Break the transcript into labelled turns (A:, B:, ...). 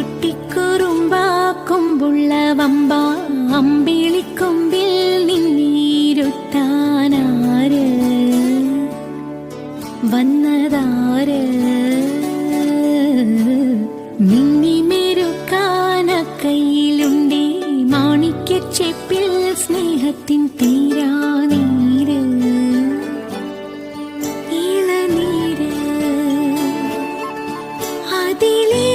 A: കുട്ടിക്കുറുമ്പാക്കൊമ്പുള്ള വമ്പ അമ്പിളിക്കൊമ്പിൽ നിന്നീരുത്താനാര് വന്നതാര്? മിന്നിമെരുക്കാന കയ്യിലുണ്ടേ മാണിക്യച്ചെപ്പിൽ സ്നേഹത്തിൻ ഇളനീര് അതിലേ